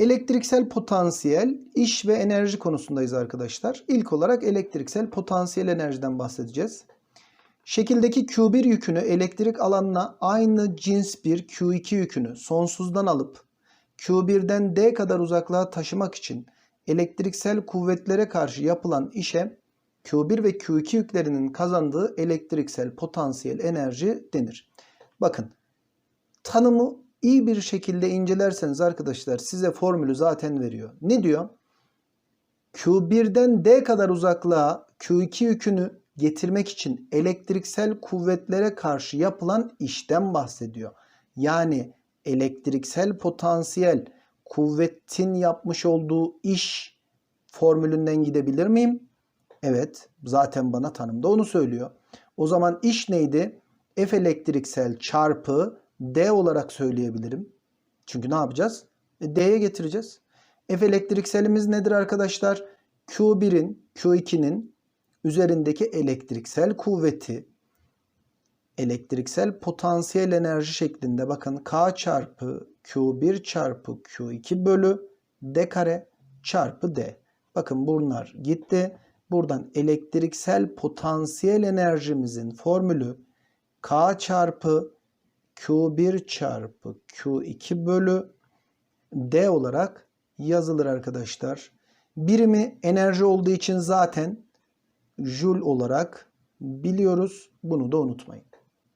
Elektriksel potansiyel, iş ve enerji konusundayız arkadaşlar. İlk olarak elektriksel potansiyel enerjiden bahsedeceğiz. Şekildeki Q1 yükünü elektrik alanına aynı cins bir Q2 yükünü sonsuzdan alıp Q1'den D kadar uzaklığa taşımak için elektriksel kuvvetlere karşı yapılan işe Q1 ve Q2 yüklerinin kazandığı elektriksel potansiyel enerji denir. Bakın tanımı iyi bir şekilde incelerseniz arkadaşlar size formülü zaten veriyor. Ne diyor? Q1'den D kadar uzaklığa Q2 yükünü getirmek için elektriksel kuvvetlere karşı yapılan işten bahsediyor. Yani elektriksel potansiyel kuvvetin yapmış olduğu iş formülünden gidebilir miyim? Evet, zaten bana tanımda onu söylüyor. O zaman iş neydi? F elektriksel çarpı D olarak söyleyebilirim. Çünkü ne yapacağız? E, D'ye getireceğiz. F elektrikselimiz nedir arkadaşlar? Q1'in, Q2'nin üzerindeki elektriksel kuvveti elektriksel potansiyel enerji şeklinde bakın K çarpı Q1 çarpı Q2 bölü D kare çarpı D. Bakın bunlar gitti. Buradan elektriksel potansiyel enerjimizin formülü K çarpı Q1 çarpı Q2 bölü D olarak yazılır arkadaşlar. Birimi enerji olduğu için zaten Joule olarak biliyoruz. Bunu da unutmayın.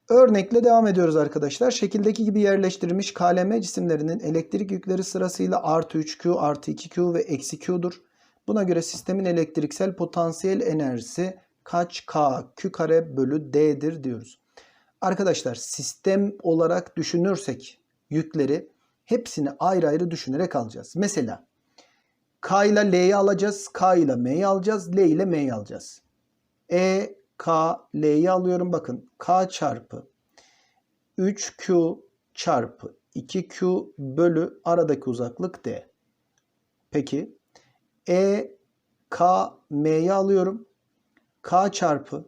Örnekle devam ediyoruz arkadaşlar. Şekildeki gibi yerleştirilmiş KLM cisimlerinin elektrik yükleri sırasıyla artı 3Q, artı 2Q ve eksi Q'dur. Buna göre sistemin elektriksel potansiyel enerjisi kaç K Q kare bölü D'dir diyoruz. Arkadaşlar sistem olarak düşünürsek yükleri hepsini ayrı ayrı düşünerek alacağız. Mesela K ile L'yi alacağız. K ile M'yi alacağız. L ile M'yi alacağız. E, K, L'yi alıyorum. Bakın K çarpı 3Q çarpı 2Q bölü aradaki uzaklık D. Peki E, K, M'yi alıyorum. K çarpı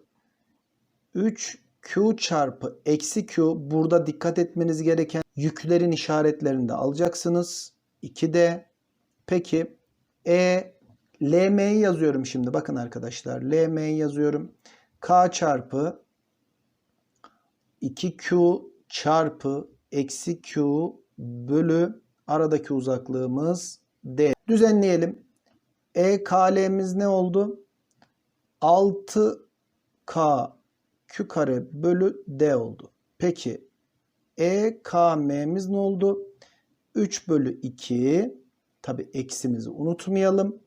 3Q çarpı eksi Q burada dikkat etmeniz gereken yüklerin işaretlerini de alacaksınız. 2D. Peki E, LM'yi yazıyorum şimdi. Bakın arkadaşlar. LM'yi yazıyorum. K çarpı 2Q çarpı eksi Q bölü aradaki uzaklığımız D. Düzenleyelim. EKL'miz ne oldu? 6K Q kare bölü D oldu. Peki EKM'miz ne oldu? 3 bölü 2 tabi eksimizi unutmayalım.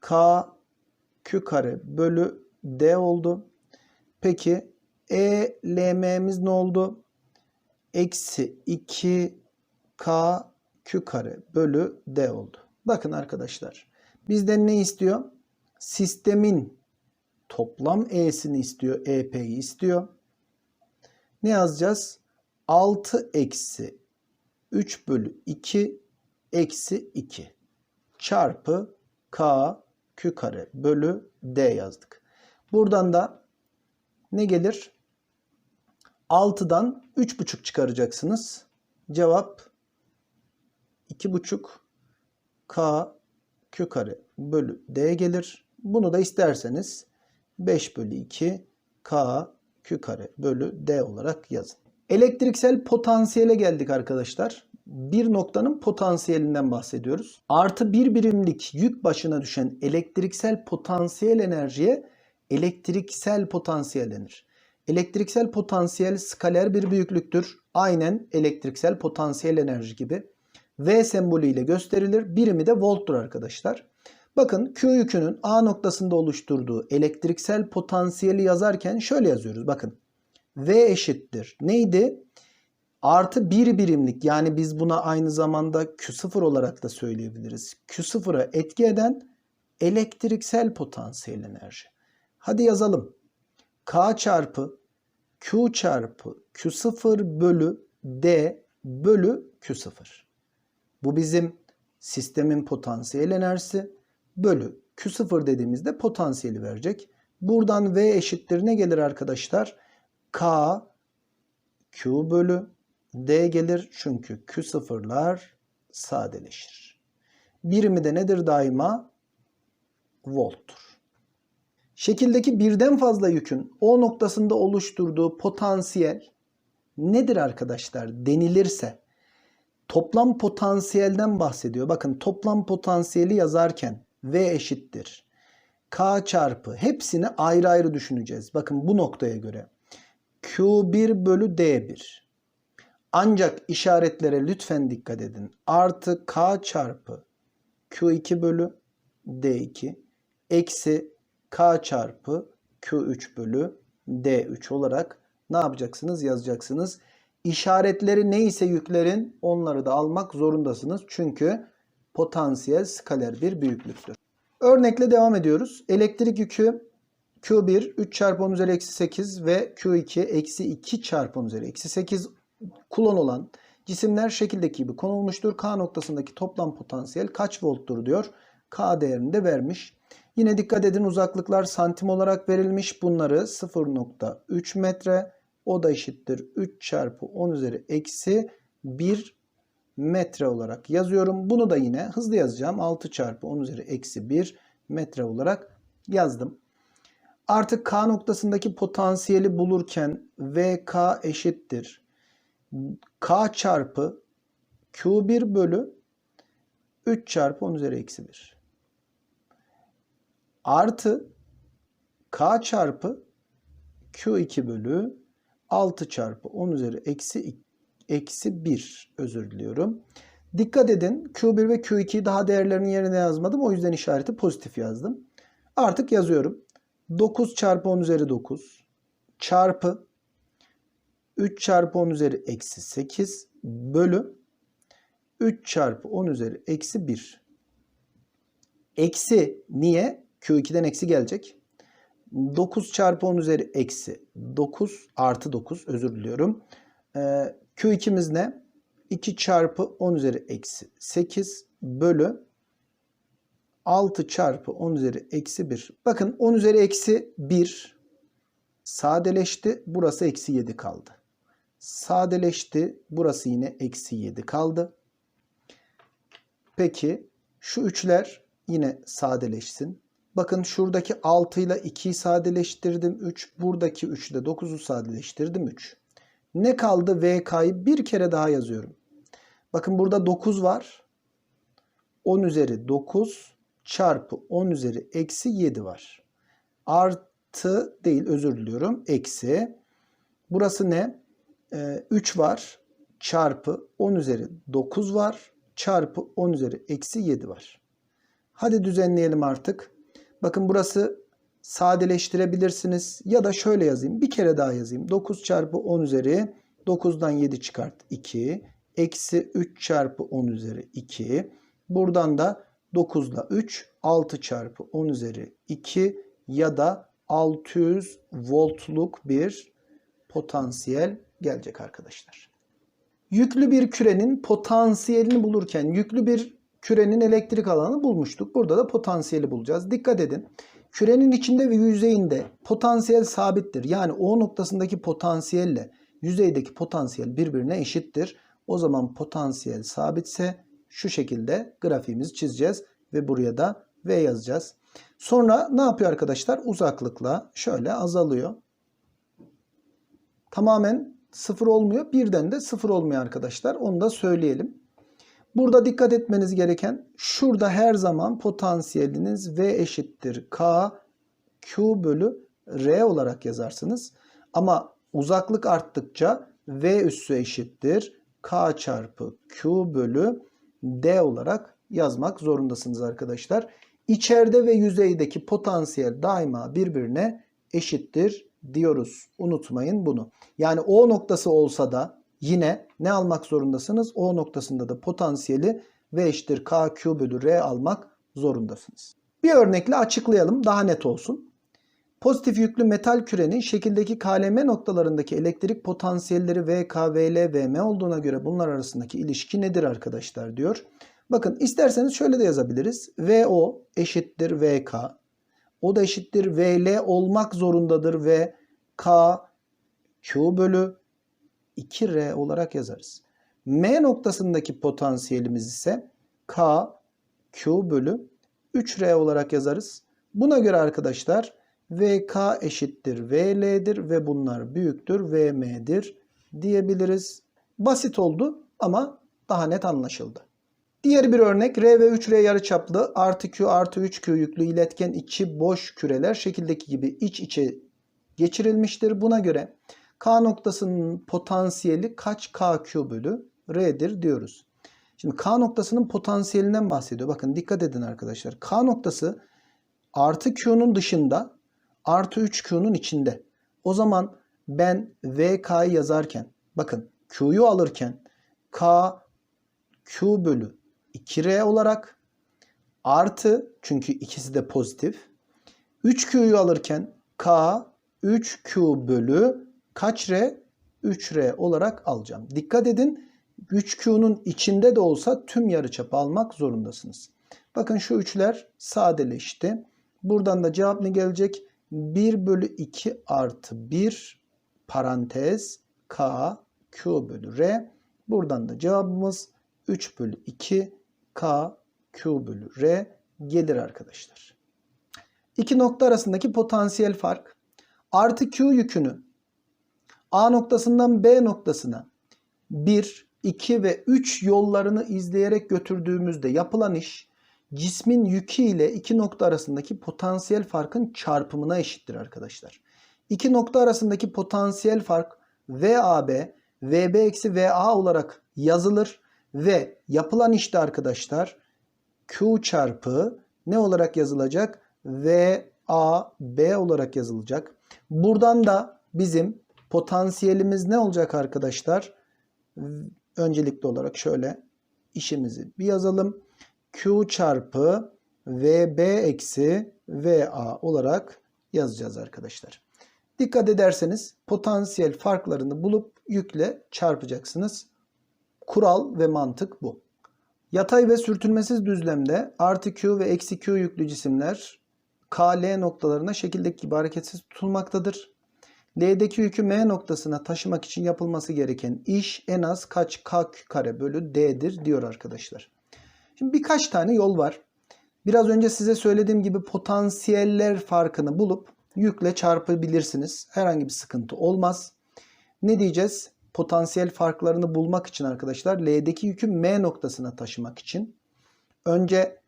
K Q kare bölü D oldu. Peki E LM'miz ne oldu? Eksi 2 K Q kare bölü D oldu. Bakın arkadaşlar bizden ne istiyor? Sistemin toplam E'sini istiyor. EP'yi istiyor. Ne yazacağız? 6 eksi 3 bölü 2 eksi 2 çarpı K Q kare bölü D yazdık. Buradan da ne gelir? 6'dan 3,5 çıkaracaksınız. Cevap 2,5 K Q kare bölü D gelir. Bunu da isterseniz 5 bölü 2 K Q kare bölü D olarak yazın. Elektriksel potansiyele geldik arkadaşlar. Bir noktanın potansiyelinden bahsediyoruz. Artı bir birimlik yük başına düşen elektriksel potansiyel enerjiye elektriksel potansiyel denir. Elektriksel potansiyel skaler bir büyüklüktür. Aynen elektriksel potansiyel enerji gibi. V sembolüyle gösterilir. Birimi de volttur arkadaşlar. Bakın Q yükünün A noktasında oluşturduğu elektriksel potansiyeli yazarken şöyle yazıyoruz. Bakın V eşittir. Neydi? Artı bir birimlik yani biz buna aynı zamanda Q0 olarak da söyleyebiliriz. Q0'a etki eden elektriksel potansiyel enerji. Hadi yazalım. K çarpı Q çarpı Q0 bölü D bölü Q0. Bu bizim sistemin potansiyel enerjisi bölü Q0 dediğimizde potansiyeli verecek. Buradan V eşittir ne gelir arkadaşlar? K Q bölü D gelir çünkü Q sıfırlar sadeleşir. Birimi de nedir daima? Volttur. Şekildeki birden fazla yükün O noktasında oluşturduğu potansiyel nedir arkadaşlar denilirse toplam potansiyelden bahsediyor. Bakın toplam potansiyeli yazarken V eşittir. K çarpı hepsini ayrı ayrı düşüneceğiz. Bakın bu noktaya göre. Q1 bölü D1. Ancak işaretlere lütfen dikkat edin. Artı K çarpı Q2 bölü D2 eksi K çarpı Q3 bölü D3 olarak ne yapacaksınız? Yazacaksınız. İşaretleri neyse yüklerin onları da almak zorundasınız. Çünkü potansiyel skaler bir büyüklüktür. Örnekle devam ediyoruz. Elektrik yükü Q1 3 çarpı 10 üzeri eksi 8 ve Q2 eksi 2 çarpı 10 üzeri eksi 8 kulon olan cisimler şekildeki gibi konulmuştur. K noktasındaki toplam potansiyel kaç volttur diyor. K değerini de vermiş. Yine dikkat edin uzaklıklar santim olarak verilmiş. Bunları 0.3 metre o da eşittir 3 çarpı 10 üzeri eksi 1 metre olarak yazıyorum. Bunu da yine hızlı yazacağım. 6 çarpı 10 üzeri eksi 1 metre olarak yazdım. Artık K noktasındaki potansiyeli bulurken VK eşittir. K çarpı Q1 bölü 3 çarpı 10 üzeri eksi 1. Artı K çarpı Q2 bölü 6 çarpı 10 üzeri eksi, eksi 1 özür diliyorum. Dikkat edin Q1 ve Q2'yi daha değerlerinin yerine yazmadım. O yüzden işareti pozitif yazdım. Artık yazıyorum. 9 çarpı 10 üzeri 9 çarpı 3 çarpı 10 üzeri eksi 8 bölü 3 çarpı 10 üzeri eksi 1. Eksi niye? Q2'den eksi gelecek. 9 çarpı 10 üzeri eksi 9 artı 9 özür diliyorum. Ee, Q2'miz ne? 2 çarpı 10 üzeri eksi 8 bölü 6 çarpı 10 üzeri eksi 1. Bakın 10 üzeri eksi 1 sadeleşti. Burası eksi 7 kaldı. Sadeleşti. Burası yine eksi 7 kaldı. Peki şu üçler yine sadeleşsin. Bakın şuradaki 6 ile 2'yi sadeleştirdim 3. Buradaki 3 ile 9'u sadeleştirdim 3. Ne kaldı? VK'yı bir kere daha yazıyorum. Bakın burada 9 var. 10 üzeri 9 çarpı 10 üzeri eksi 7 var. Artı değil özür diliyorum. Eksi. Burası ne? Ee, 3 var. Çarpı 10 üzeri 9 var. Çarpı 10 üzeri eksi 7 var. Hadi düzenleyelim artık. Bakın burası sadeleştirebilirsiniz. Ya da şöyle yazayım. Bir kere daha yazayım. 9 çarpı 10 üzeri 9'dan 7 çıkart 2. Eksi 3 çarpı 10 üzeri 2. Buradan da 9 ile 3 6 çarpı 10 üzeri 2 ya da 600 voltluk bir potansiyel gelecek arkadaşlar. Yüklü bir kürenin potansiyelini bulurken yüklü bir kürenin elektrik alanı bulmuştuk. Burada da potansiyeli bulacağız. Dikkat edin. Kürenin içinde ve yüzeyinde potansiyel sabittir. Yani O noktasındaki potansiyelle yüzeydeki potansiyel birbirine eşittir. O zaman potansiyel sabitse şu şekilde grafiğimizi çizeceğiz ve buraya da V yazacağız. Sonra ne yapıyor arkadaşlar? Uzaklıkla şöyle azalıyor. Tamamen sıfır olmuyor. Birden de sıfır olmuyor arkadaşlar. Onu da söyleyelim. Burada dikkat etmeniz gereken şurada her zaman potansiyeliniz V eşittir K Q bölü R olarak yazarsınız. Ama uzaklık arttıkça V üssü eşittir K çarpı Q bölü D olarak yazmak zorundasınız arkadaşlar. İçeride ve yüzeydeki potansiyel daima birbirine eşittir diyoruz. Unutmayın bunu. Yani O noktası olsa da yine ne almak zorundasınız? O noktasında da potansiyeli V eşittir K Q bölü R almak zorundasınız. Bir örnekle açıklayalım daha net olsun. Pozitif yüklü metal kürenin şekildeki KLM noktalarındaki elektrik potansiyelleri VK, VL, VM olduğuna göre bunlar arasındaki ilişki nedir arkadaşlar diyor. Bakın isterseniz şöyle de yazabiliriz. VO eşittir VK. O da eşittir VL olmak zorundadır ve K Q bölü 2R olarak yazarız. M noktasındaki potansiyelimiz ise K Q bölü 3R olarak yazarız. Buna göre arkadaşlar VK eşittir VL'dir ve bunlar büyüktür VM'dir diyebiliriz. Basit oldu ama daha net anlaşıldı. Diğer bir örnek R ve 3R yarıçaplı artı Q artı 3Q yüklü iletken içi boş küreler şekildeki gibi iç içe geçirilmiştir. Buna göre K noktasının potansiyeli kaç KQ bölü R'dir diyoruz. Şimdi K noktasının potansiyelinden bahsediyor. Bakın dikkat edin arkadaşlar. K noktası artı Q'nun dışında artı 3Q'nun içinde. O zaman ben VK'yı yazarken bakın Q'yu alırken K Q bölü 2R olarak artı çünkü ikisi de pozitif 3Q'yu alırken K 3Q bölü kaç R? 3R olarak alacağım. Dikkat edin 3Q'nun içinde de olsa tüm yarıçapı almak zorundasınız. Bakın şu üçler sadeleşti. Buradan da cevap ne gelecek? 1 bölü 2 artı 1 parantez K Q bölü R. Buradan da cevabımız 3 bölü 2 K Q bölü R gelir arkadaşlar. İki nokta arasındaki potansiyel fark artı Q yükünü A noktasından B noktasına 1, 2 ve 3 yollarını izleyerek götürdüğümüzde yapılan iş cismin yükü ile iki nokta arasındaki potansiyel farkın çarpımına eşittir arkadaşlar. İki nokta arasındaki potansiyel fark VAB, VB eksi VA olarak yazılır ve yapılan işte arkadaşlar Q çarpı ne olarak yazılacak? VAB olarak yazılacak. Buradan da bizim potansiyelimiz ne olacak arkadaşlar? Öncelikli olarak şöyle işimizi bir yazalım. Q çarpı VB eksi VA olarak yazacağız arkadaşlar. Dikkat ederseniz potansiyel farklarını bulup yükle çarpacaksınız. Kural ve mantık bu. Yatay ve sürtünmesiz düzlemde artı Q ve eksi Q yüklü cisimler K, L noktalarına şekildeki gibi hareketsiz tutulmaktadır. L'deki yükü M noktasına taşımak için yapılması gereken iş en az kaç K kare bölü D'dir diyor arkadaşlar. Şimdi birkaç tane yol var. Biraz önce size söylediğim gibi potansiyeller farkını bulup yükle çarpabilirsiniz. Herhangi bir sıkıntı olmaz. Ne diyeceğiz? Potansiyel farklarını bulmak için arkadaşlar L'deki yükü M noktasına taşımak için önce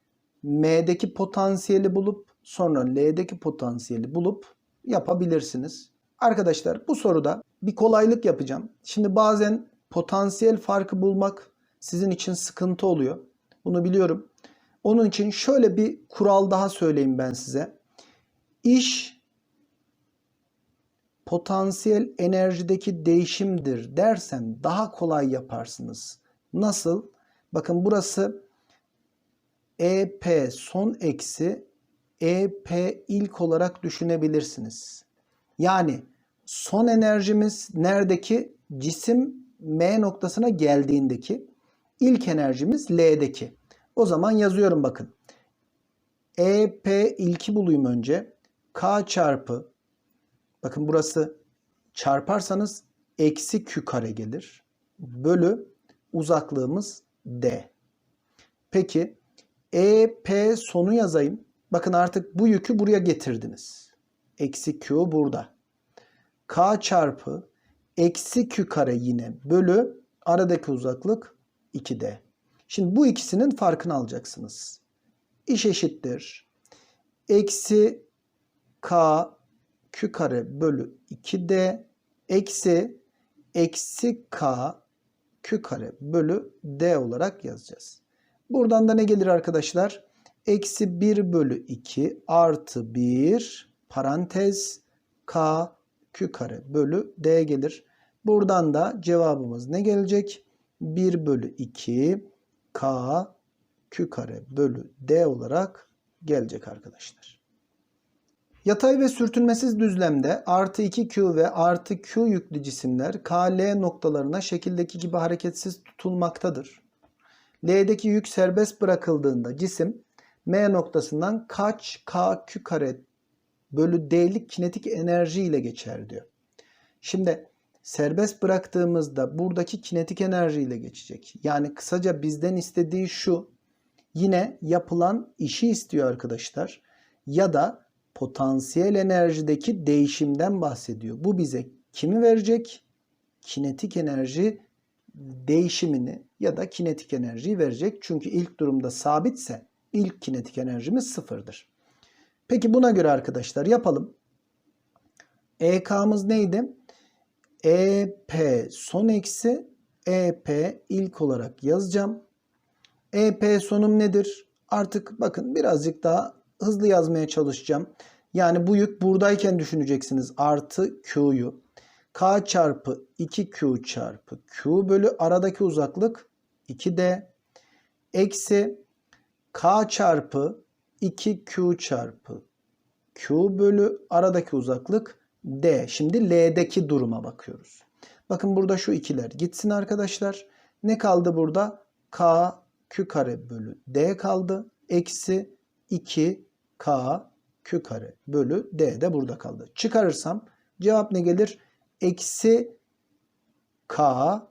M'deki potansiyeli bulup sonra L'deki potansiyeli bulup yapabilirsiniz. Arkadaşlar bu soruda bir kolaylık yapacağım. Şimdi bazen potansiyel farkı bulmak sizin için sıkıntı oluyor. Bunu biliyorum. Onun için şöyle bir kural daha söyleyeyim ben size. İş potansiyel enerjideki değişimdir dersem daha kolay yaparsınız. Nasıl? Bakın burası EP son eksi EP ilk olarak düşünebilirsiniz. Yani son enerjimiz neredeki? Cisim M noktasına geldiğindeki. İlk enerjimiz L'deki. O zaman yazıyorum bakın. EP ilki bulayım önce. K çarpı bakın burası çarparsanız eksi Q kare gelir. Bölü uzaklığımız D. Peki EP sonu yazayım. Bakın artık bu yükü buraya getirdiniz. Eksi Q burada. K çarpı eksi Q kare yine bölü aradaki uzaklık 2D. Şimdi bu ikisinin farkını alacaksınız. İş eşittir. Eksi K Q kare bölü 2D eksi eksi K Q kare bölü D olarak yazacağız. Buradan da ne gelir arkadaşlar? Eksi 1 bölü 2 artı 1 parantez K Q kare bölü D gelir. Buradan da cevabımız ne gelecek? 1 bölü 2 K Q kare bölü D olarak gelecek arkadaşlar. Yatay ve sürtünmesiz düzlemde artı 2Q ve artı Q yüklü cisimler KL noktalarına şekildeki gibi hareketsiz tutulmaktadır. L'deki yük serbest bırakıldığında cisim M noktasından kaç KQ kare bölü D'lik kinetik enerji ile geçer diyor. Şimdi serbest bıraktığımızda buradaki kinetik enerji ile geçecek. Yani kısaca bizden istediği şu. yine yapılan işi istiyor arkadaşlar. Ya da potansiyel enerjideki değişimden bahsediyor. Bu bize kimi verecek? Kinetik enerji değişimini ya da kinetik enerjiyi verecek. Çünkü ilk durumda sabitse ilk kinetik enerjimiz sıfırdır. Peki buna göre arkadaşlar yapalım. EK'mız neydi? EP son eksi EP ilk olarak yazacağım. EP sonum nedir? Artık bakın birazcık daha hızlı yazmaya çalışacağım. Yani bu yük buradayken düşüneceksiniz. Artı Q'yu. K çarpı 2Q çarpı Q bölü aradaki uzaklık 2D. Eksi K çarpı 2Q çarpı Q bölü aradaki uzaklık D. Şimdi L'deki duruma bakıyoruz. Bakın burada şu ikiler gitsin arkadaşlar. Ne kaldı burada? K Q kare bölü D kaldı. Eksi 2 K Q kare bölü D de burada kaldı. Çıkarırsam cevap ne gelir? Eksi K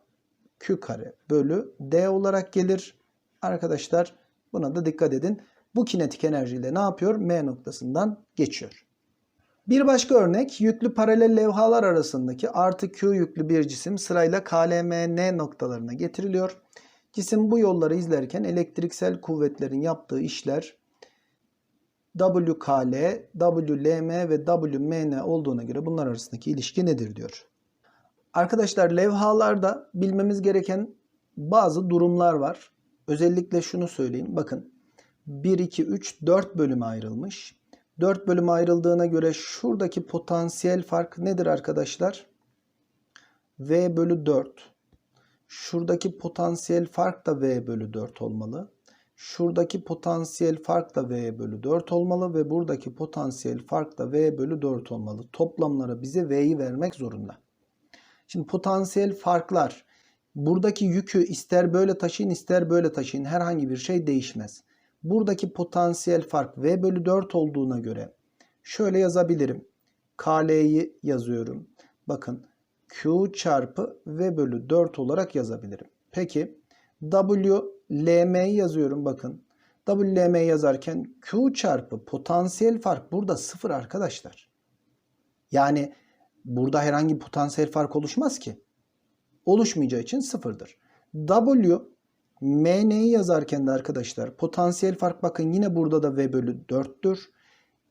Q kare bölü D olarak gelir. Arkadaşlar buna da dikkat edin. Bu kinetik enerjiyle ne yapıyor? M noktasından geçiyor. Bir başka örnek yüklü paralel levhalar arasındaki artı Q yüklü bir cisim sırayla KLMN noktalarına getiriliyor. Cisim bu yolları izlerken elektriksel kuvvetlerin yaptığı işler WKL, WLM ve WMN olduğuna göre bunlar arasındaki ilişki nedir diyor. Arkadaşlar levhalarda bilmemiz gereken bazı durumlar var. Özellikle şunu söyleyeyim. Bakın 1, 2, 3, 4 bölüme ayrılmış. 4 bölüme ayrıldığına göre şuradaki potansiyel fark nedir arkadaşlar? V bölü 4. Şuradaki potansiyel fark da V bölü 4 olmalı. Şuradaki potansiyel fark da V bölü 4 olmalı ve buradaki potansiyel fark da V bölü 4 olmalı. Toplamlara bize V'yi vermek zorunda. Şimdi potansiyel farklar buradaki yükü ister böyle taşıyın ister böyle taşıyın herhangi bir şey değişmez. Buradaki potansiyel fark V bölü 4 olduğuna göre şöyle yazabilirim. KL'yi yazıyorum. Bakın Q çarpı V bölü 4 olarak yazabilirim. Peki W LM'yi yazıyorum bakın. WLM yazarken Q çarpı potansiyel fark burada sıfır arkadaşlar. Yani burada herhangi potansiyel fark oluşmaz ki. Oluşmayacağı için sıfırdır. W MN'yi yazarken de arkadaşlar potansiyel fark bakın yine burada da V bölü 4'tür.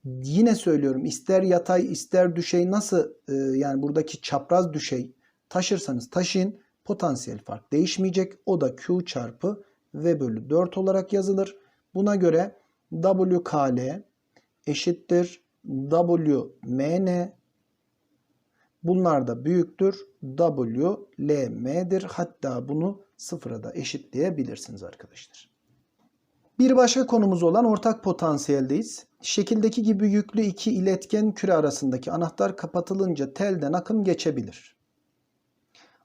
Yine söylüyorum ister yatay ister düşey nasıl e, yani buradaki çapraz düşey taşırsanız taşıyın potansiyel fark değişmeyecek. O da Q çarpı V bölü 4 olarak yazılır. Buna göre WKL eşittir WMN bunlar da büyüktür WLM'dir. Hatta bunu sıfıra da eşitleyebilirsiniz arkadaşlar. Bir başka konumuz olan ortak potansiyeldeyiz. Şekildeki gibi yüklü iki iletken küre arasındaki anahtar kapatılınca telden akım geçebilir.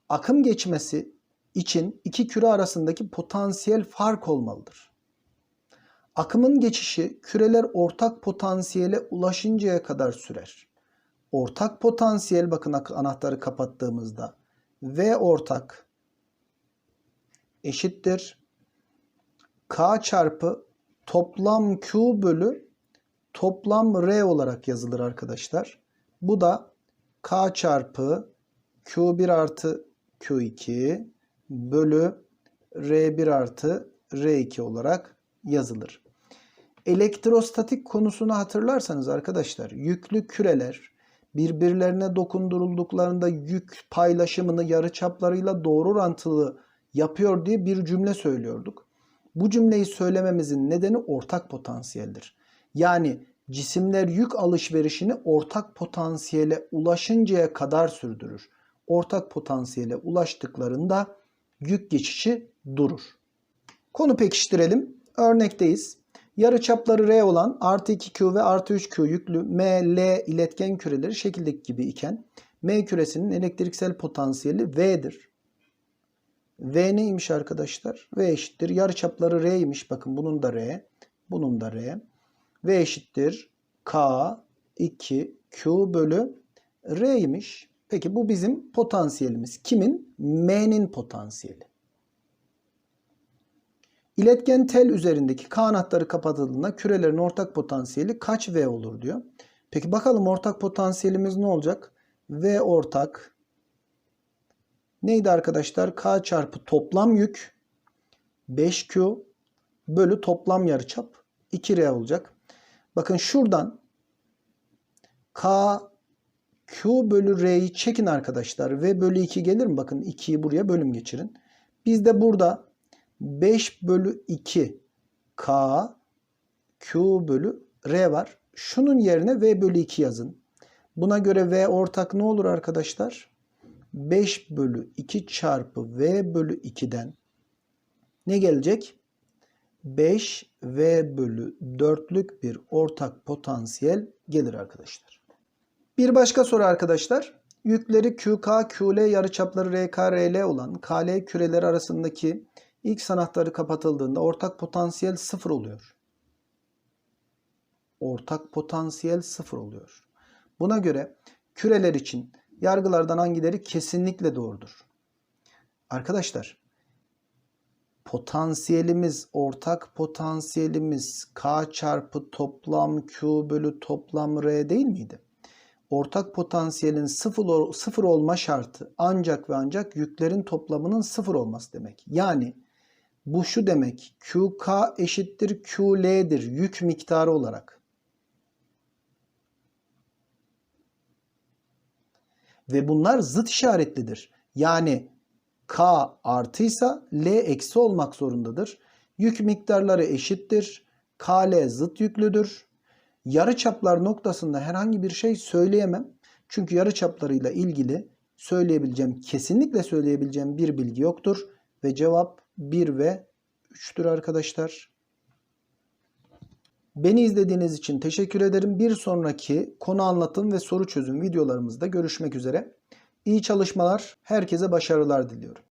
Akım geçmesi için iki küre arasındaki potansiyel fark olmalıdır. Akımın geçişi küreler ortak potansiyele ulaşıncaya kadar sürer. Ortak potansiyel bakın anahtarı kapattığımızda V ortak eşittir K çarpı toplam Q bölü toplam R olarak yazılır arkadaşlar. Bu da K çarpı Q1 artı Q2 bölü R1 artı R2 olarak yazılır. Elektrostatik konusunu hatırlarsanız arkadaşlar yüklü küreler birbirlerine dokundurulduklarında yük paylaşımını yarıçaplarıyla doğru orantılı yapıyor diye bir cümle söylüyorduk. Bu cümleyi söylememizin nedeni ortak potansiyeldir. Yani cisimler yük alışverişini ortak potansiyele ulaşıncaya kadar sürdürür. Ortak potansiyele ulaştıklarında yük geçişi durur. Konu pekiştirelim. Örnekteyiz. Yarıçapları R olan artı 2Q ve artı 3Q yüklü M, L iletken küreleri şekildeki gibi iken M küresinin elektriksel potansiyeli V'dir. V neymiş arkadaşlar? V eşittir. Yarıçapları R'ymiş. Bakın bunun da R. Bunun da R. V eşittir. K 2 Q bölü R'ymiş. Peki bu bizim potansiyelimiz. Kimin? M'nin potansiyeli. İletken tel üzerindeki K anahtarı kapatıldığında kürelerin ortak potansiyeli kaç V olur diyor. Peki bakalım ortak potansiyelimiz ne olacak? V ortak neydi arkadaşlar? K çarpı toplam yük 5Q bölü toplam yarıçap 2R olacak. Bakın şuradan K Q bölü R'yi çekin arkadaşlar. V bölü 2 gelir mi? Bakın 2'yi buraya bölüm geçirin. Biz de burada 5 bölü 2 K Q bölü R var. Şunun yerine V bölü 2 yazın. Buna göre V ortak ne olur arkadaşlar? 5 bölü 2 çarpı V bölü 2'den ne gelecek? 5 V bölü 4'lük bir ortak potansiyel gelir arkadaşlar. Bir başka soru arkadaşlar. Yükleri QK, QL yarıçapları RK, RL olan KL küreleri arasındaki ilk anahtarı kapatıldığında ortak potansiyel sıfır oluyor. Ortak potansiyel sıfır oluyor. Buna göre küreler için yargılardan hangileri kesinlikle doğrudur? Arkadaşlar potansiyelimiz, ortak potansiyelimiz K çarpı toplam Q bölü toplam R değil miydi? Ortak potansiyelin sıfır, sıfır olma şartı ancak ve ancak yüklerin toplamının sıfır olması demek. Yani bu şu demek QK eşittir QL'dir yük miktarı olarak. Ve bunlar zıt işaretlidir. Yani K artıysa L eksi olmak zorundadır. Yük miktarları eşittir. KL zıt yüklüdür. Yarıçaplar noktasında herhangi bir şey söyleyemem. Çünkü yarıçaplarıyla ilgili söyleyebileceğim, kesinlikle söyleyebileceğim bir bilgi yoktur. Ve cevap 1 ve 3'tür arkadaşlar. Beni izlediğiniz için teşekkür ederim. Bir sonraki konu anlatım ve soru çözüm videolarımızda görüşmek üzere. İyi çalışmalar, herkese başarılar diliyorum.